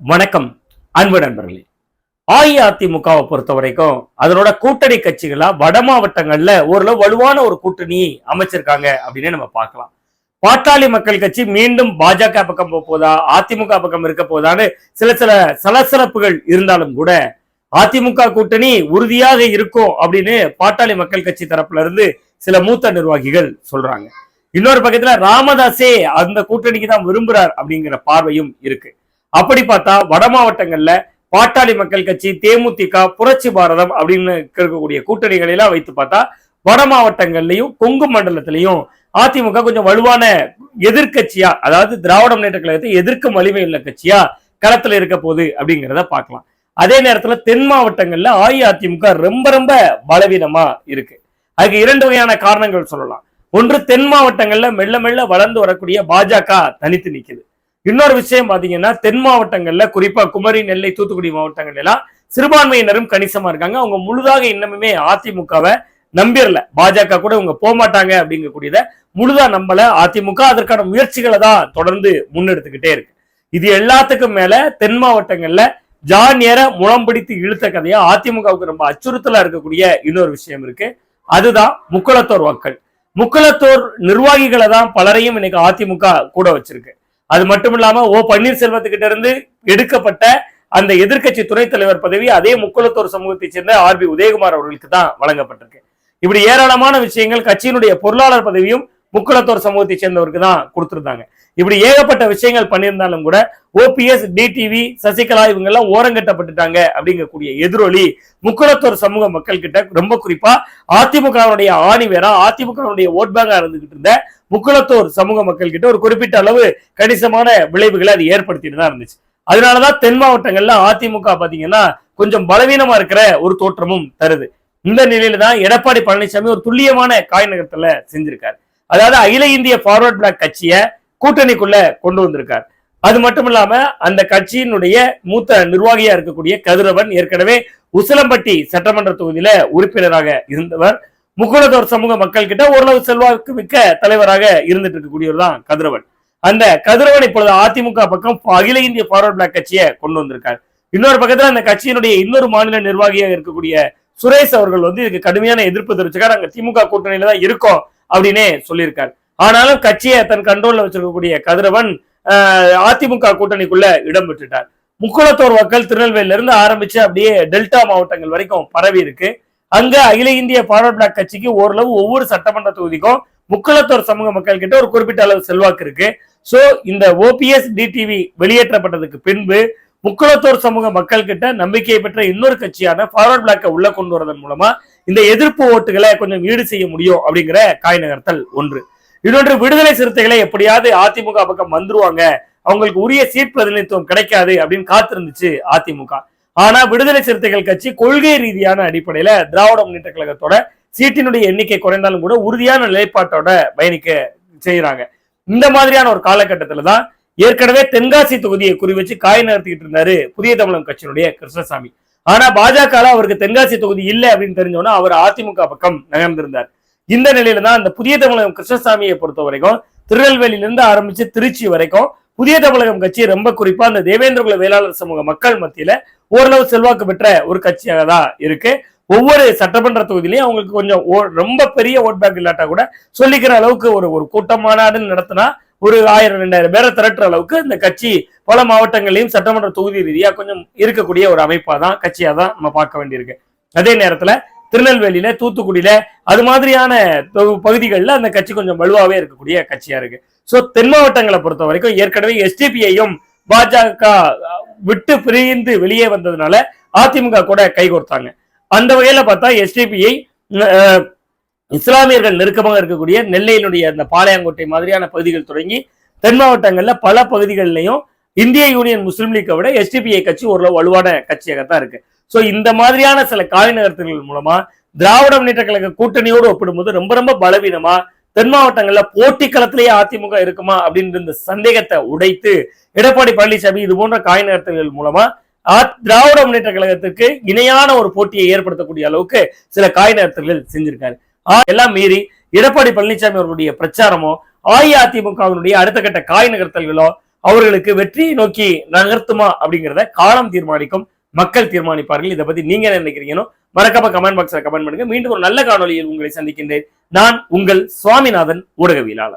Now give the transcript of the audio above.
வணக்கம் அன்பு நண்பர்களே. அஇஅதிமுகவை பொறுத்த வரைக்கும் அதனோட கூட்டணி கட்சிகளா வட மாவட்டங்கள்ல ஓரளவு வலுவான ஒரு கூட்டணி அமைச்சிருக்காங்க அப்படின்னு நம்ம பார்க்கலாம். பாட்டாளி மக்கள் கட்சி மீண்டும் பாஜக பக்கம் போக போதா அதிமுக பக்கம் இருக்க போதான்னு சில சில சலசலப்புகள் இருந்தாலும் கூட அதிமுக கூட்டணி உறுதியாக இருக்கும் அப்படின்னு பாட்டாளி மக்கள் கட்சி தரப்புல இருந்து சில மூத்த நிர்வாகிகள் சொல்றாங்க. இன்னொரு பக்கத்துல ராமதாசே அந்த கூட்டணிக்கு தான் விரும்புறார் அப்படிங்கிற பார்வையும் இருக்கு. அப்படி பார்த்தா வட மாவட்டங்கள்ல பாட்டாளி மக்கள் கட்சி தேமுதிக புரட்சி பாரதம் அப்படின்னு இருக்கக்கூடிய கூட்டணிகளை எல்லாம் வைத்து பார்த்தா வட மாவட்டங்கள்லயும் கொங்கு மண்டலத்திலையும் அதிமுக கொஞ்சம் வலுவான எதிர்க்கட்சியா அதாவது திராவிட முன்னேற்ற கழகத்தை எதிர்க்கும் வலிமை உள்ள கட்சியா களத்துல இருக்க போகுது அப்படிங்கிறத பார்க்கலாம். அதே நேரத்துல தென் மாவட்டங்கள்ல அஇஅதிமுக ரொம்ப ரொம்ப பலவீனமா இருக்கு. அதுக்கு இரண்டு வகையான காரணங்கள் சொல்லலாம். ஒன்று தென் மாவட்டங்கள்ல மெல்ல மெல்ல வளர்ந்து வரக்கூடிய பாஜக தனித்து நிற்குது இன்னொரு விஷயம் பாத்தீங்கன்னா தென் மாவட்டங்கள்ல குறிப்பா குமரி நெல்லை தூத்துக்குடி மாவட்டங்கள் எல்லாம் சிறுபான்மையினரும் கணிசமா இருக்காங்க. அவங்க முழுதாக இன்னமுமே அதிமுகவை நம்பிரல. பாஜக கூட இவங்க போக மாட்டாங்க அப்படிங்கக்கூடியத முழுதா நம்பல. அதிமுக அதற்கான முயற்சிகளை தான் தொடர்ந்து முன்னெடுத்துக்கிட்டே இருக்கு. இது எல்லாத்துக்கும் மேல தென் மாவட்டங்கள்ல ஜானியரை முளம் பிடித்து இழுத்த கதையா அதிமுகவுக்கு ரொம்ப அச்சுறுத்தலா இருக்கக்கூடிய இன்னொரு விஷயம் இருக்கு. அதுதான் முக்குளத்தோர் மக்கள் முக்குளத்தோர் நிர்வாகிகளை தான் பலரையும் இன்னைக்கு அதிமுக கூட வச்சிருக்கு. அது மட்டும் இல்லாம ஓ பன்னீர்செல்வத்துக்கிட்ட இருந்து எடுக்கப்பட்ட அந்த எதிர்கட்சி துணைத் தலைவர் பதவி அதே முக்குளத்தோர் சமூகத்தைச் சேர்ந்த ஆர் பி உதயகுமார் அவர்களுக்கு தான் வழங்கப்பட்டிருக்கு. இப்படி ஏராளமான விஷயங்கள் கட்சியினுடைய பொருளாளர் பதவியும் முக்குளத்தோர் சமூகத்தைச் சேர்ந்தவருக்கு தான் கொடுத்திருந்தாங்க. இப்படி ஏகப்பட்ட விஷயங்கள் பண்ணியிருந்தாலும் கூட ஓபிஎஸ் டிடிவி சசிகலா இவங்க எல்லாம் ஓரங்கட்டப்பட்டுட்டாங்க அப்படிங்கக்கூடிய எதிரொலி முக்குளத்தோர் சமூக மக்கள் கிட்ட ரொம்ப குறிப்பா அதிமுகவுடைய ஆணிவேரா அதிமுகவுடைய ஓட் பேங்கா இருந்துகிட்டு இருந்த முக்குளத்தோர் சமூக மக்கள் கிட்ட ஒரு குறிப்பிட்ட அளவு கணிசமான விளைவுகளை அது ஏற்படுத்திட்டு தான் இருந்துச்சு. அதனாலதான் தென் மாவட்டங்கள்ல அதிமுக பாத்தீங்கன்னா கொஞ்சம் பலவீனமா இருக்கிற ஒரு தோற்றமும் தருது. இந்த நிலையில தான் எடப்பாடி பழனிசாமி ஒரு துல்லியமான காய் நகரத்துல செஞ்சிருக்காரு. அதாவது அகில இந்திய ஃபார்வர்ட் பிளாக் கட்சியை கூட்டணிக்குள்ள கொண்டு வந்திருக்கார். அது மட்டும் இல்லாம அந்த கட்சியினுடைய மூத்த நிர்வாகியா இருக்கக்கூடிய கதிரவன் ஏற்கனவே உசிலம்பட்டி சட்டமன்ற தொகுதியில உறுப்பினராக இருந்தவர். முக்குளத்தோர் சமூக மக்கள் கிட்ட ஓரளவு செல்வாக்கு மிக்க தலைவராக இருந்துட்டு இருக்கக்கூடியவர் தான் கதிரவன். அந்த கதிரவன் இப்பொழுது அதிமுக பக்கம் அகில இந்திய ஃபார்வர்ட் பிளாக் கட்சியை கொண்டு வந்திருக்கார். இன்னொரு பக்கத்துல அந்த கட்சியினுடைய இன்னொரு மாநில நிர்வாகியாக இருக்கக்கூடிய சுரேஷ் அவர்கள் வந்து இதுக்கு கடுமையான எதிர்ப்பு தெரிவிச்சிருக்காரு. அங்க திமுக கூட்டணியில தான் இருக்கும் அப்படின்னே சொல்லியிருக்காரு. ஆனாலும் கட்சியை தன் கண்ட்ரோல்ல வச்சிருக்கக்கூடிய கதிரவன் அதிமுக கூட்டணிக்குள்ள இடம் பெற்றுட்டார். முக்குளத்தோர் மக்கள் திருநெல்வேலியில இருந்து ஆரம்பிச்சு அப்படியே டெல்டா மாவட்டங்கள் வரைக்கும் பரவி இருக்கு. அங்க அகில இந்திய ஃபார்வர்ட் பிளாக் கட்சிக்கு ஓரளவு ஒவ்வொரு சட்டமன்ற தொகுதிக்கும் முக்குளத்தோர் சமூக மக்கள் கிட்ட ஒரு குறிப்பிட்ட அளவு செல்வாக்கு இருக்கு. சோ இந்த ஓபிஎஸ் டிடிவி வெளியேற்றப்பட்டதுக்கு பின்பு முக்குளத்தோர் சமூக மக்கள் கிட்ட நம்பிக்கையை பெற்ற இன்னொரு கட்சியான ஃபார்வர்ட் பிளாக்கை உள்ள கொண்டு வரதன் மூலமா இந்த எதிர்ப்பு ஓட்டுகளை கொஞ்சம் ஈடு செய்ய முடியும் அப்படிங்கிற காய் நகர்த்தல் ஒன்று. இன்னொன்று விடுதலை சிறுத்தைகளை எப்படியாவது அதிமுக பக்கம் வந்துருவாங்க. அவங்களுக்கு உரிய சீட் பிரதிநிதித்துவம் கிடைக்காது அப்படின்னு காத்திருந்துச்சு அதிமுக. ஆனா விடுதலை சிறுத்தைகள் கட்சி கொள்கை ரீதியான அடிப்படையில திராவிட முன்னேற்ற கழகத்தோட சீட்டினுடைய எண்ணிக்கை குறைந்தாலும் கூட உறுதியான நிலைப்பாட்டோட பயணிக்க செய்யறாங்க இந்த மாதிரியான ஒரு காலகட்டத்துல தான் ஏற்கனவே தென்காசி தொகுதியை குறி வச்சு காய் நகர்த்திக்கிட்டு இருந்தாரு புதிய தமிழகம் கட்சியினுடைய கிருஷ்ணசாமி. ஆனா பாஜக அவருக்கு தென்காசி தொகுதி இல்லை அப்படின்னு தெரிஞ்சோன்னா அவர் அதிமுக பக்கம் நகர்ந்திருந்தார். இந்த நிலையில தான் அந்த புதிய தமிழகம் கிருஷ்ணசாமியை பொறுத்த வரைக்கும் திருநெல்வேலியிலிருந்து ஆரம்பிச்சு திருச்சி வரைக்கும் புதிய தமிழகம் கட்சி ரொம்ப குறிப்பா அந்த தேவேந்திரகுல வேளாளர் சமூக மக்கள் மத்தியில ஓரளவு செல்வாக்கு பெற்ற ஒரு கட்சியாக தான் இருக்கு. ஒவ்வொரு சட்டமன்ற தொகுதியிலையும் அவங்களுக்கு கொஞ்சம் ரொம்ப பெரிய ஓட் பேங்க் இல்லாட்டா கூட சொல்லிக்கிற அளவுக்கு ஒரு ஒரு கூட்டம் மாநாடுன்னு நடத்தினா ஒரு ஆயிரம் ரெண்டாயிரம் பேரை திரட்டுற அளவுக்கு இந்த கட்சி பல மாவட்டங்களையும் சட்டமன்ற தொகுதி ரீதியா கொஞ்சம் இருக்கக்கூடிய ஒரு அமைப்பா தான் கட்சியா தான் நம்ம பார்க்க வேண்டியிருக்கு. அதே நேரத்துல திருநெல்வேலியில தூத்துக்குடியில அது மாதிரியான பகுதிகளில் அந்த கட்சி கொஞ்சம் வலுவாவே இருக்கக்கூடிய கட்சியா இருக்கு. ஸோ தென் மாவட்டங்களை பொறுத்த வரைக்கும் ஏற்கனவே எஸ்டிபியையும் பாஜக விட்டு பிரிந்து வெளியே வந்ததுனால அதிமுக கூட கைகோர்த்தாங்க அந்த வகையில பார்த்தா எஸ்டிபிஐ இஸ்லாமியர்கள் நெருக்கமாக இருக்கக்கூடிய நெல்லையினுடைய அந்த பாளையங்கோட்டை மாதிரியான பகுதிகள் தொடங்கி தென் மாவட்டங்கள்ல பல பகுதிகளிலையும் இந்திய யூனியன் முஸ்லீம் லீக்கை விட எஸ்டிபிஐ கட்சி ஓரளவு வலுவான கட்சியாகத்தான் இருக்கு. சோ இந்த மாதிரியான சில காய் நகர்த்தல்கள் மூலமா திராவிட முன்னேற்ற கழக கூட்டணியோடு ஒப்பிடும்போது ரொம்ப ரொம்ப பலவீனமா தென் மாவட்டங்கள்ல போட்டி களத்திலேயே அதிமுக இருக்குமா அப்படின்ற இந்த சந்தேகத்தை உடைத்து எடப்பாடி பழனிசாமி இது போன்ற காய் நகர்த்தல்கள் மூலமா திராவிட முன்னேற்ற கழகத்துக்கு இணையான ஒரு போட்டியை ஏற்படுத்தக்கூடிய அளவுக்கு சில காய் நகர்த்தல்கள் செஞ்சிருக்காரு. எல்லாம் மீறி எடப்பாடி பழனிசாமி அவர்களுடைய பிரச்சாரமோ அஇஅதிமுகவினுடைய அடுத்த கட்ட காய் நகர்த்தல்களோ அவர்களுக்கு வெற்றியை நோக்கி நகர்த்துமா அப்படிங்கிறத காலம் தீர்மானிக்கும் மக்கள் தீர்மானிப்பார்கள். இதை பத்தி நீங்க என்ன நினைக்கிறீங்களோ மறக்காம கமெண்ட் பாக்ஸ்ல கமெண்ட் பண்ணுங்க. மீண்டும் ஒரு நல்ல காணொலியில் உங்களை சந்திக்கின்றேன். நான் உங்கள் சுவாமிநாதன் ஊடகவியலாளர்.